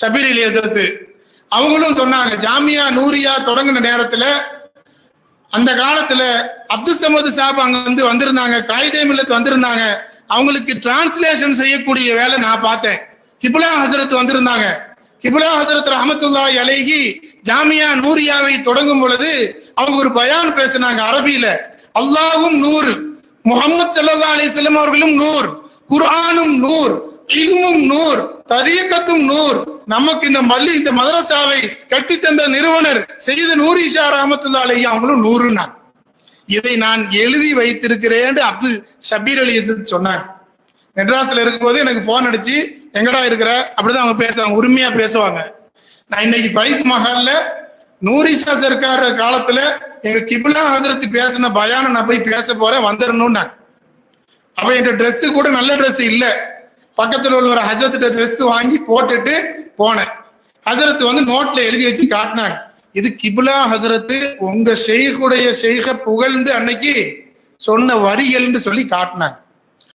ஷபீர் இலியசத்து அவங்களும் சொன்னாங்க ஜாமியா நூரியா தொடங்கின நேரத்துல அந்த காலத்துல அப்துல் சமது சாப் அங்க வந்து வந்திருந்தாங்க காயிதே மில்லத் வந்திருந்தாங்க. அவங்களுக்கு டிரான்ஸ்லேஷன் செய்யக்கூடிய வேலை நான் பார்த்தேன். கிபுலா ஹசரத் வந்திருந்தாங்க. கிபுலா ஹசரத் ரஹமத்துல்லா அலைஹி ஜாமியா நூரியாவை தொடங்கும் பொழுது அவங்க ஒரு பயான் பேசினாங்க அரபியில. அல்லாவும் நூறு முகமது சல்லா அலைஹி அவர்களும் நூர் குர்ஆனும் நூர் இல்மும் நூர் தரீக்கத்தும் நூர். நமக்கு இந்த மல்லி இந்த மதரசாவை கட்டி தந்த நிறுவனர் செய்த நூரிஷா இஷா ரஹமத்துல்லா அலைஹி அவங்களும் நூறுனாங்க இதை நான் எழுதி வைத்திருக்கிறேன் அப்துல் ஷபீர் அலி இஸ்ஸத் சொன்னாங்க. மெட்ராஸ்ல இருக்கும்போது எனக்கு போன் அடிச்சு எங்கடா இருக்கிற? அப்படிதான் அவங்க பேசுவாங்க உரிமையா பேசுவாங்க. நான் இன்னைக்கு பைஸ் மஹால்ல நூரிசா சர்க்கார் காலத்துல எங்க கிபிலா ஹசரத்து பேசின பயான நான் போய் பேச போறேன் வந்துடணும் நான் அப்ப என் கூட நல்ல ட்ரெஸ் இல்லை. பக்கத்துல உள்ள ஒரு ஹசரத்திட்ட ட்ரெஸ் வாங்கி போட்டுட்டு போனேன். ஹசரத் வந்து நோட்ல எழுதி வச்சு காட்டினாங்க. இது கிபுலா ஹசரத்து உங்க ஷெய்குடைய ஷெய்க புகழ்ந்து அன்னைக்கு சொன்ன வரிகள்னு சொல்லி காட்டினாங்க.